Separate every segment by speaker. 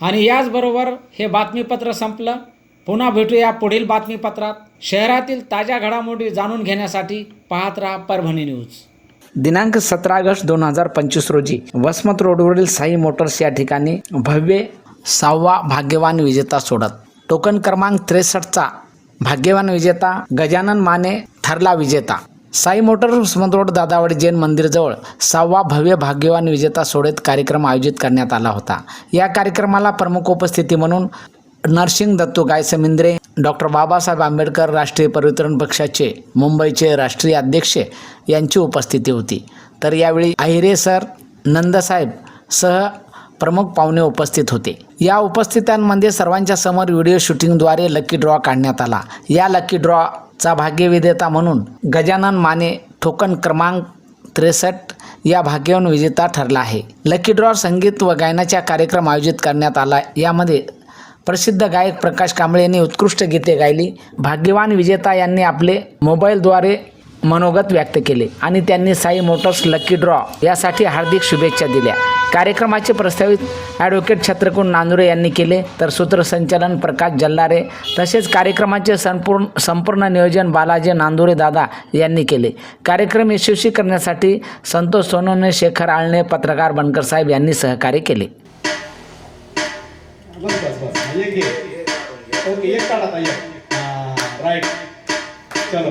Speaker 1: आणि याचबरोबर हे बातमीपत्र संपलं. पुन्हा भेटूया पुढील बातमीपत्रात. शहरातील ताज्या घडामोडी जाणून घेण्यासाठी पाहत राहा परभणी न्यूज. दिनांक सतरा ऑगस्ट दोन हजार पंचवीस रोजी वसमत रोडवरील साई मोटर्स या ठिकाणी भव्य सहावा भाग्यवान विजेता सोडत. टोकन क्रमांक त्रेसष्टचा भाग्यवान विजेता गजानन माने ठरला विजेता. साई मोटर वसमत रोड दादावाडी जैन मंदिरजवळ सहावा भव्य भाग्यवान विजेता सोडेत कार्यक्रम आयोजित करण्यात आला होता. या कार्यक्रमाला प्रमुख उपस्थिती म्हणून नरसिंग दत्तू गायसमिंद्रे डॉक्टर बाबासाहेब आंबेडकर राष्ट्रीय परिवर्तन पक्षाचे मुंबईचे राष्ट्रीय अध्यक्ष यांची उपस्थिती होती. तर यावेळी आहिरे सर नंदसाहेब सह प्रमुख पाहुणे उपस्थित होते. या उपस्थितांमध्ये सर्वांच्या समोर व्हिडिओ शूटिंगद्वारे लकी ड्रॉ काढण्यात आला. या लकी ड्रॉ चा भाग्यविजेता म्हणून गजानन माने ठोकन क्रमांक त्रेसष्ट या भाग्यवान विजेता ठरला आहे. लकी ड्रॉ संगीत व गायनाचा कार्यक्रम आयोजित करण्यात आला. यामध्ये प्रसिद्ध गायक प्रकाश कांबळे यांनी उत्कृष्ट गीते गायली. भाग्यवान विजेता यांनी आपले मोबाईलद्वारे मनोगत व्यक्त केले आणि त्यांनी साई मोटर्स लकी ड्रॉ यासाठी हार्दिक शुभेच्छा दिल्या. कार्यक्रमाचे प्रस्तावित ॲडव्होकेट छत्रकुण नांदुरे यांनी केले. तर सूत्रसंचालन प्रकाश जल्लारे तसेच कार्यक्रमाचे संपूर्ण संपूर्ण नियोजन बालाजी नांदुरे दादा यांनी केले. कार्यक्रम यशस्वी करण्यासाठी संतोष सोनवणे शेखर आळणे पत्रकार बनकर साहेब यांनी सहकार्य केले.
Speaker 2: राईट. चलो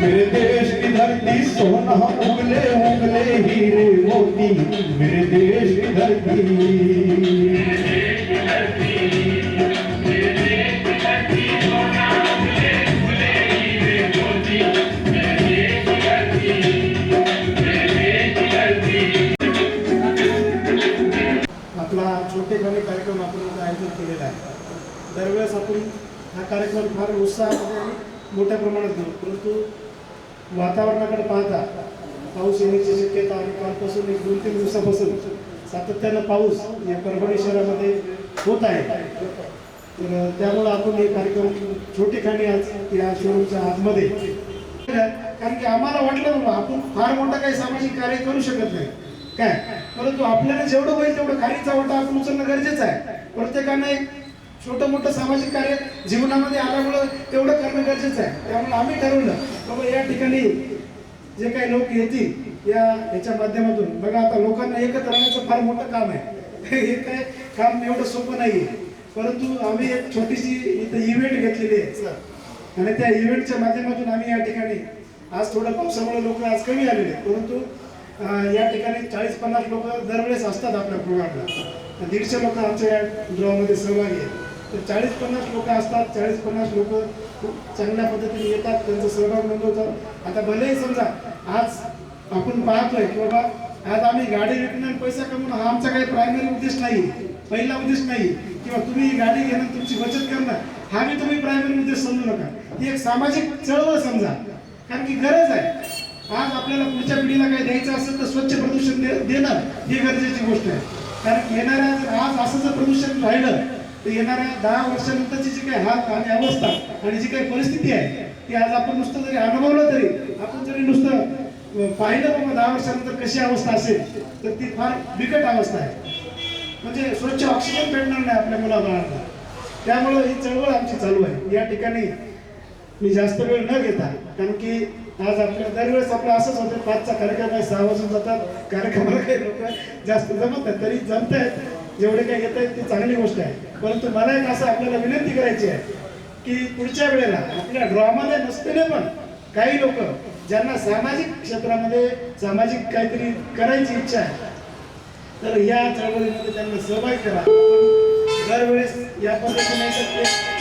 Speaker 2: मेरे देश की धरती सोना उगले उगले हीरे मोती मेरे देश की धरती।
Speaker 3: आपला छोटेखानी कार्यक्रम आपण आयोजित केलेला आहे. दरवेळेस आपण हा कार्यक्रम फार उत्साहामध्ये आणि मोठ्या प्रमाणात घेऊ. परंतु वातावरणाकडे पाहता पाऊस येण्याची शक्यता आणि कालपासून एक दोन तीन दिवसापासून सातत्यानं पाऊस या परभणी शहरामध्ये होत आहे. तर त्यामुळं आपण हे कार्यक्रम छोटेखानी आज या शोरूमच्या आतमध्ये कारण की आम्हाला वाटलं बाबा आपण फार मोठं काही सामाजिक कार्य करू शकत नाही. काय? परंतु आपल्याला जेवढं होईल तेवढं खालीचा वाटा आपण उचलणं गरजेचं आहे. प्रत्येकानं एक छोटं मोठं सामाजिक कार्य जीवनामध्ये आल्यामुळं तेवढं करणं गरजेचं आहे. त्यामुळे आम्ही ठरवलं बाबा या ठिकाणी जे काही लोक येतील या याच्या माध्यमातून. बघा आता लोकांना एकत्र राहण्याचं फार मोठं काम आहे. हे काय काम एवढं सोपं नाही परंतु आम्ही एक छोटीशी इथं इव्हेंट घेतलेली आहे सर आणि त्या इव्हेंटच्या माध्यमातून आम्ही या ठिकाणी आज थोडं पावसामुळे लोक आज कमी आलेले आहेत. परंतु या ठिकाणी चाळीस पन्नास लोक दरवेळेस असतात आपल्या प्रोग्रामला दीडशे लोक आमच्या या ड्रॉमध्ये सहभागी आहेत. तर चाळीस पन्नास लोक असतात चाळीस पन्नास लोक खूप चांगल्या पद्धतीने येतात त्यांचा सहभाग नोंदवतात आता भलेही समजा आज आपण पाहतोय की बाबा आज आम्ही गाडी विकणं पैसा कमवणं हा आमचा काही प्रायमरी उद्देश नाही पहिला उद्देश नाही किंवा तुम्ही गाडी घेणं तुमची बचत करणं हा मी तुम्ही प्रायमरी उद्देश समजू नका. ही एक सामाजिक चळवळ समजा. कारण की गरज आहे. आज आपल्याला पुढच्या पिढीला काही द्यायचं असेल तर स्वच्छ प्रदूषण दे- देणं ही गरजेची गोष्ट आहे. कारण येणाऱ्या जर आज असं जर प्रदूषण राहिलं तर येणाऱ्या दहा वर्षानंतरची जी काही हात आणि अवस्था आणि जी काही परिस्थिती आहे ती आज आपण नुसतं जरी अनुभवलं तरी आपण जरी नुसतं पाहिलं बाबा दहा वर्षानंतर कशी अवस्था असेल तर ती फार बिकट अवस्था आहे. म्हणजे स्वच्छ ऑक्सिजन भेटणार नाही आपल्या मुलाबाळांना त्यामुळं ही चळवळ आमची चालू आहे. या ठिकाणी मी जास्त वेळ न घेता कारण की आज आपल्या दरवेळेस आपलं असंच होतं पाचचा कार्यक्रम आहे सहा वाजून जातात कार्यक्रमाला काही लोक जास्त जमत नाही तरी जमत आहेत जेवढे काय येत आहेत ती चांगली गोष्ट आहे. परंतु मला एक असं आपल्याला विनंती करायची आहे की पुढच्या वेळेला आपल्या ड्रॉमध्ये नसलेले पण काही लोक ज्यांना सामाजिक क्षेत्रामध्ये सामाजिक काहीतरी करायची इच्छा आहे तर या चळवळीमध्ये त्यांना सहभागी करा. दरवेळेस या पद्धतीने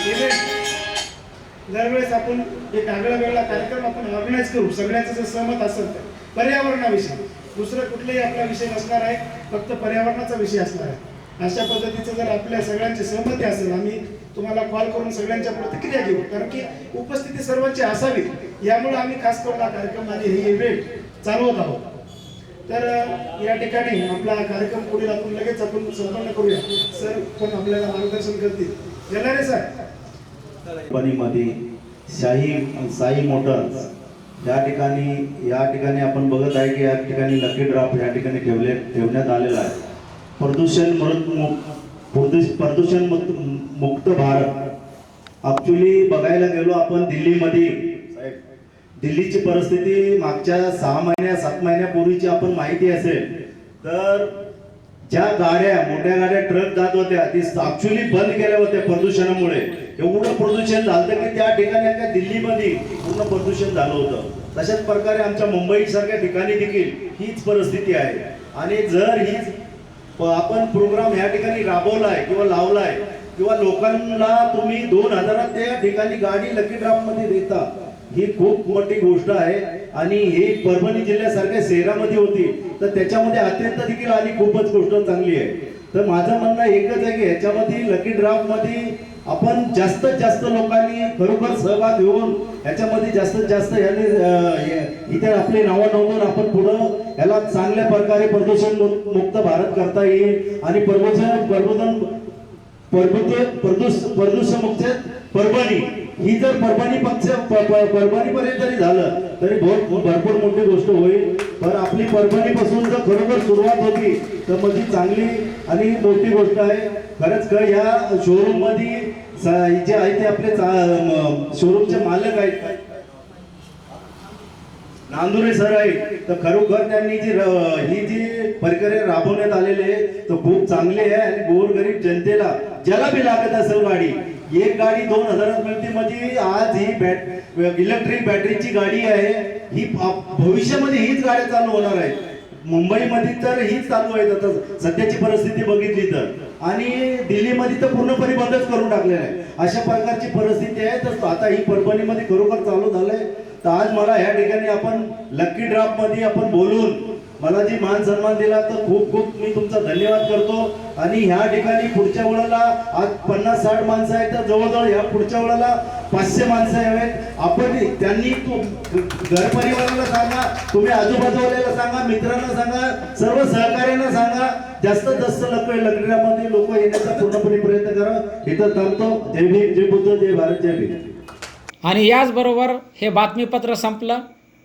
Speaker 3: इव्हेंट दरवेळेस आपण एक आगळा वेगळा कार्यक्रम आपण ऑर्गनाईज करू सगळ्याचं जर सहमत असेल तर. पर्यावरणाविषयी. दुसरं कुठलाही आपला विषय नसणार आहे फक्त पर्यावरणाचा विषय असणार आहे. अशा पद्धतीचं जर आपल्या सगळ्यांची सहमती असेल आम्ही तुम्हाला कॉल करून सगळ्यांच्या प्रतिक्रिया घेऊ. कारण की उपस्थिती सर्वांची असावी. यामुळे आम्ही खास करून हा कार्यक्रम आणि हे इव्हेंट चालवत आहोत. तर या ठिकाणी आपला कार्यक्रम पुढील आपण लगेच आपण संपन्न करूया. सर पण आपल्याला मार्गदर्शन करतील. येणारे सर?
Speaker 4: कंपनीमध्ये शाही साई मोटर्स या ठिकाणी या ठिकाणी आपण बघत आहे की या ठिकाणी लकी ड्रॉप या ठिकाणी ठेवले ठेवण्यात आलेला आहे. प्रदूषण मुक्त प्रदूष प्रदूषण मुक्त मुक्त भारत. ॲक्च्युली बघायला गेलो आपण दिल्लीमध्ये. साहेब, दिल्लीची परिस्थिती मागच्या सहा महिन्या सात महिन्यापूर्वीची आपण माहिती असेल. तर ज्या गाड्या मोठ्या गाड्या ट्रक जात होत्या ती ऍक्च्युली बंद केल्या होत्या प्रदूषणामुळे. एवढं प्रदूषण झालं की त्या ठिकाणी एका दिल्लीमध्ये पूर्ण प्रदूषण झालं होतं. तशाच प्रकारे आमच्या मुंबई सारख्या ठिकाणी देखील हीच परिस्थिती आहे. आणि जर हीच आपण प्रोग्राम ह्या ठिकाणी राबवलाय किंवा लावलाय किंवा लोकांना तुम्ही दोन हजारात त्या ठिकाणी गाडी लकी ड्राफ्टमध्ये देता ही खूप मोठी गोष्ट आहे. आणि ही परभणी जिल्ह्यासारख्या शहरामध्ये होती तर त्याच्यामध्ये अत्यंत देखील आली खूपच गोष्ट चांगली आहे. तर माझं म्हणणं एकच आहे की ह्याच्यामध्ये लकी ड्राफ्टमध्ये आपण जास्तीत जास्त लोकांनी खरोखर सहभाग घेऊन ह्याच्यामध्ये जास्तीत जास्त याने इतर इथे आपले नावं नोंदवून आपण पुढं याला चांगल्या प्रकारे प्रदूषण मुक्त भारत करता येईल. आणि प्रदूषण प्रबोधन परबत प्रदूष प्रदूषणमुक्त परभणी. ही जर परभणी पक्ष परभणीपर्यंत जरी झालं तरी बहुत भरपूर मोठी गोष्ट होईल. पण आपली परभणीपासून जर खरोखर सुरुवात होती तर म्हणजे चांगली आणि मोठी गोष्ट आहे. खरंच का या शोरूममध्ये जे आहे ते आपले शोरूमचे मालक आहेत. नांदुरे सर आहेत. तर खरोखर त्यांनी जी ही जी प्रक्रिया राबवण्यात आलेली आहे तर खूप चांगली आहे आणि गोरगरीब जनतेला ज्याला बी लागत असेल गाडी एक गाडी दोन हजारात मिळते म्हणजे आज ही बॅट इलेक्ट्रिक बॅटरीची गाडी आहे. ही भविष्यामध्ये हीच गाड्या चालू होणार आहे. मुंबईमध्ये तर हीच चालू आहे. आता सध्याची परिस्थिती बघितली तर. आणि दिल्लीमध्ये तर पूर्णपणे बंदच करून टाकलेलं आहे. अशा प्रकारची परिस्थिती आहे. तर आता ही परभणीमध्ये खरोखर चालू झालंय. तर आज मला ह्या ठिकाणी आपण लकी ड्रॉपमध्ये आपण बोलून मला जी मान सन्मान दिला तर खूप खूप मी तुमचा धन्यवाद करतो. आणि ह्या ठिकाणी पुढच्या वेळेला आज पन्नास साठ माणसं आहेत तर जवळजवळ ह्या पुढच्या वेळेला पाचशे माणसं यावेत. आपण त्यांनी घर परिवाराला सांगा तुम्ही आजूबाजूवाल्याला सांगा मित्रांना सांगा सर्व सहकार्यांना सांगा. जास्त जास्त लोक लग्नामध्ये लोक येण्याचा पूर्णपणे प्रयत्न करा. इथं थांबतो. जय भीम जय बुद्ध जय भारत जय भीम.
Speaker 1: आणि याचबरोबर हे बातमीपत्र संपलं.